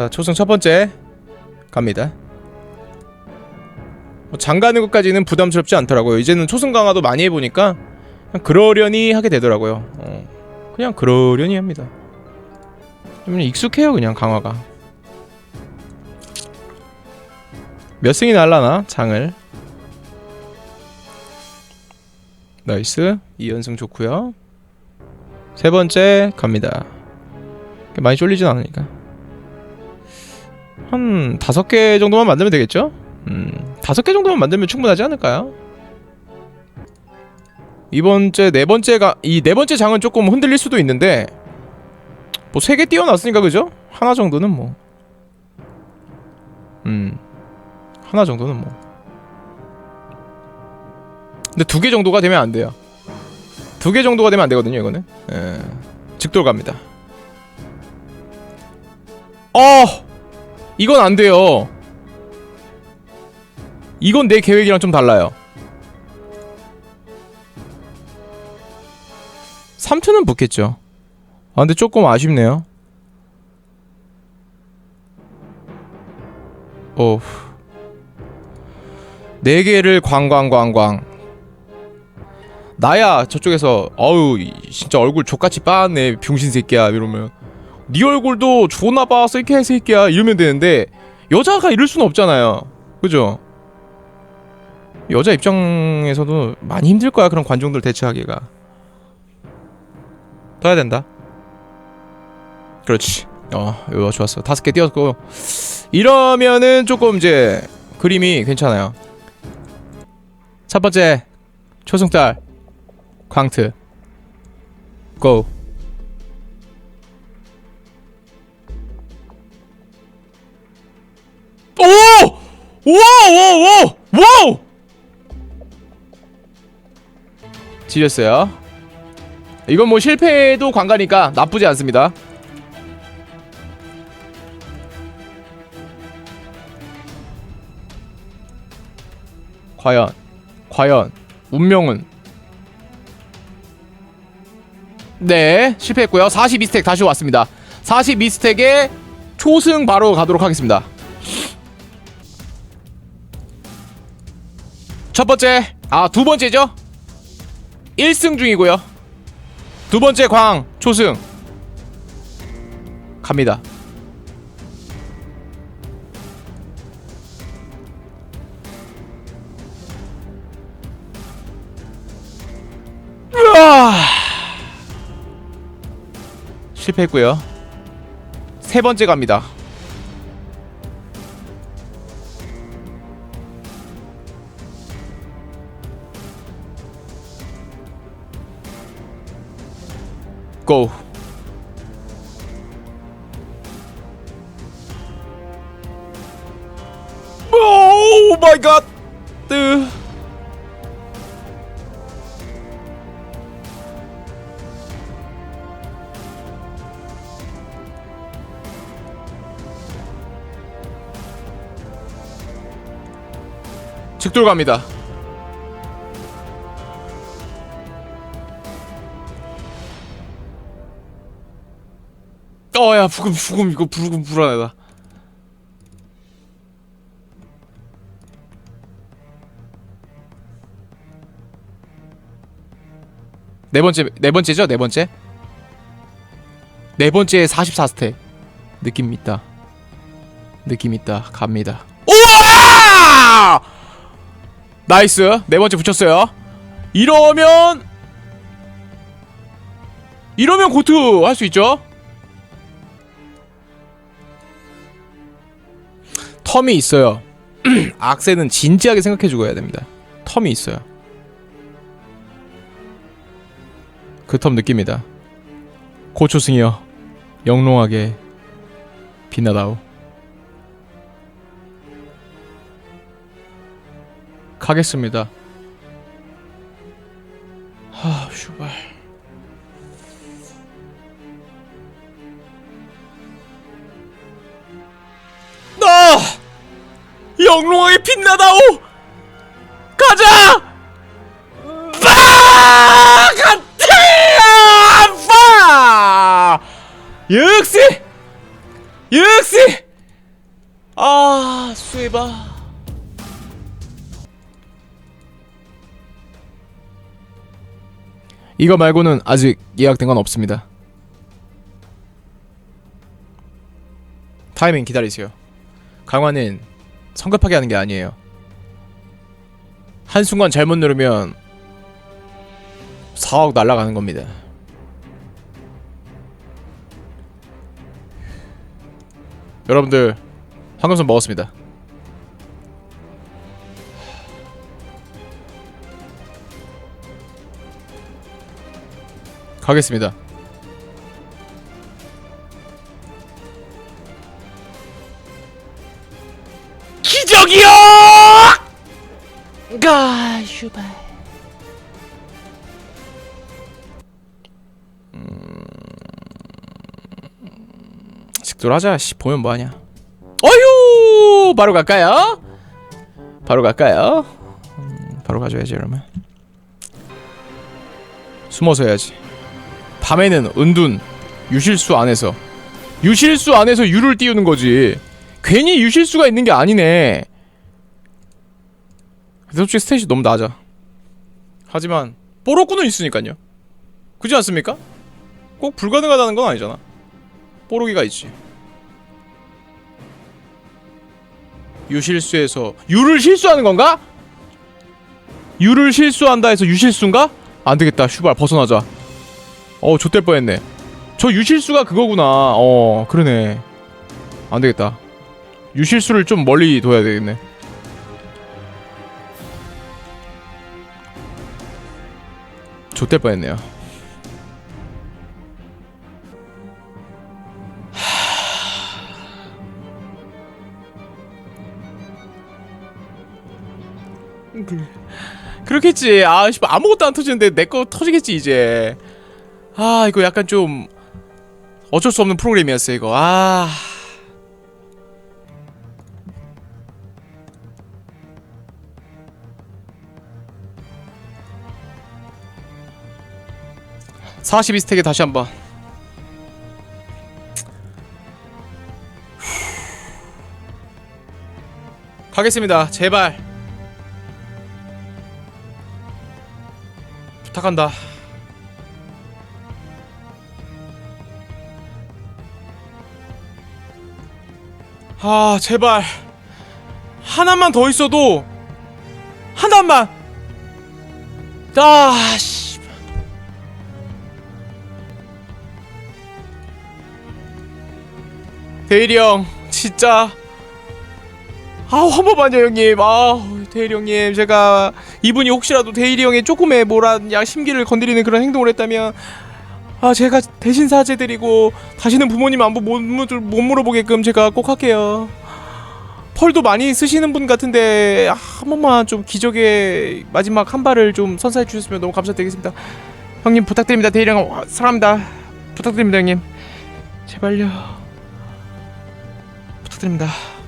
자 초승 첫 번째 갑니다. 뭐 장가는 것까지는 부담스럽지 않더라고요. 이제는 초승 강화도 많이 해보니까 그냥 그러려니 하게 되더라고요. 어, 그냥 그러려니 합니다. 좀 익숙해요 그냥 강화가. 몇 승이 날라나 장을. 나이스 2연승 좋고요. 세 번째 갑니다. 많이 쫄리진 않으니까. 한 다섯 개 정도만 만들면 되겠죠? 음, 다섯 개 정도만 만들면 충분하지 않을까요? 이번째 네 번째가 이 네 번째 장은 조금 흔들릴 수도 있는데 뭐 세 개 띄워놨으니까 그죠? 하나 정도는 뭐, 음, 하나 정도는 뭐. 근데 두 개 정도가 되면 안 돼요. 두 개 정도가 되면 안 되거든요, 이거는. 예. 직돌 갑니다. 어! 이건 안 돼요. 이건 내 계획이랑 좀 달라요. 3트는 붙겠죠. 아, 근데 조금 아쉽네요. 어. 4개를 광광광광. 나야 저쪽에서 어우 이- 진짜 얼굴 족같이 빠았네 병신 새끼야 이러면 네 얼굴도 존나 빠았어 이 개새끼야 이러면 되는데 여자가 이럴 수는 없잖아요. 그죠? 여자 입장에서도 많이 힘들 거야 그런 관중들 대처하기가. 떠야 된다? 그렇지. 어 이거 좋았어. 다섯 개 띄웠고. 이러면은 조금 이제 그림이 괜찮아요. 첫 번째 초승달 광트. 고 오! 와우! 와우! 지렸어요. 이건 뭐 실패도 관가니까 나쁘지 않습니다. 과연 과연 운명은 네 실패했고요 42스택 다시 왔습니다 42스택에 초승 바로 가도록 하겠습니다 첫 번째 아 두 번째죠? 1승 중이고요. 두 번째 광 초승. 갑니다. 으아 실패했고요. 세 번째 갑니다. 고. 오 마이 갓. 뜨. 직돌 갑니다. 어야 부금 부금 이거 부금 불안하다. 네 번째 네 번째죠? 네 번째? 네 번째 44스택. 느낌 있다. 느낌 있다. 갑니다. 우와! 나이스. 네 번째 붙였어요. 이러면 이러면 고트 할 수 있죠 텀이 있어요. 악세는 진지하게 생각해주고 해야 됩니다. 텀이 있어요. 그 텀 느낍니다. 고초승이여 영롱하게 빛나다오. 가겠습니다. 하, 슈발. 영롱하게 빛나다오. 가자. 빠! 가트야! 빠! 역시 역시 아 수해봐 이거 말고는 아직 예약된 건 없습니다 타이밍 기다리세요 강화는 성급하게 하는 게 아니에요 한순간 잘못 누르면 4억 날아가는 겁니다 여러분들 황금손 먹었습니다. 가겠습니다. 가 슈발. 식돌하자. 씨 보면 뭐하냐. 어휴 바로 갈까요? 바로 갈까요? 음, 바로 가줘야지 그러면 숨어서 해야지 밤에는 은둔 유실수 안에서 유실수 안에서 유를 띄우는 거지 괜히 유실수가 있는 게 아니네 솔직히 스탯이 너무 낮아 하지만 뽀로꾸는 있으니까요 그지 않습니까? 꼭 불가능하다는 건 아니잖아 뽀로기가 있지 유실수에서 유를 실수하는 건가? 유를 실수한다 해서 유실수인가? 안 되겠다. 슈발 벗어나자. 어, 좆될 뻔했네. 저 유실수가 그거구나. 어, 그러네. 안 되겠다. 유실수를 좀 멀리 둬야 되겠네. 좆될 뻔했네요. 그렇겠지. 아, 아무것도 안 터지는데 내 거 터지겠지 이제. 아, 이거 약간 좀 어쩔 수 없는 프로그램이었어 이거. 아. (42 스택에) 다시 한번 가겠습니다 제발 부탁한다. 아, 제발. 하나만 더 있어도 하나만. 아, 씨. 대일이 형, 진짜. 아, 한 번만요, 형님. 아, 대일이 형님, 제가 이분이 혹시라도 대일이 형의 조금의 야 심기를 건드리는 그런 행동을 했다면 아 제가 대신 사죄드리고 다시는 부모님 안부 못, 물- 못 물어보게끔 제가 꼭 할게요. 펄도 많이 쓰시는 분 같은데 아, 한 번만 좀 기적의 마지막 한 발을 좀 선사해 주셨으면 너무 감사드리겠습니다. 형님 부탁드립니다. 대일이 형 와, 사랑합니다. 부탁드립니다, 형님. 제발요. 부탁드립니다.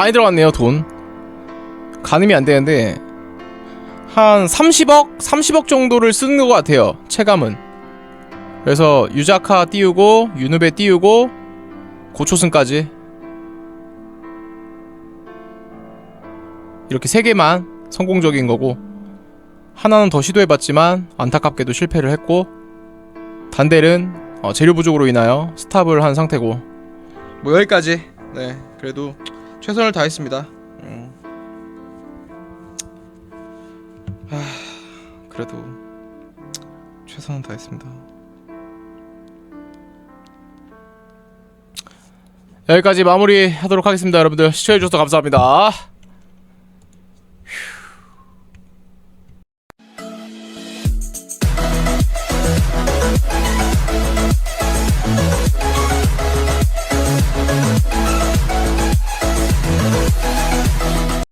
많이 들어갔네요, 돈. 가늠이 안 되는데 한 30억, 30억 정도를 쓰는 것 같아요. 체감은. 그래서 유자카 띄우고 유누베 띄우고 고초승까지 이렇게 세 개만 성공적인 거고 하나는 더 시도해봤지만 안타깝게도 실패를 했고 단델은 어, 재료 부족으로 인하여 스탑을 한 상태고 뭐 여기까지 네 그래도 최선을 다했습니다. 음. 아 그래도 최선을 다했습니다. 여기까지 마무리하도록 하겠습니다 여러분들. 시청해 주셔서 감사합니다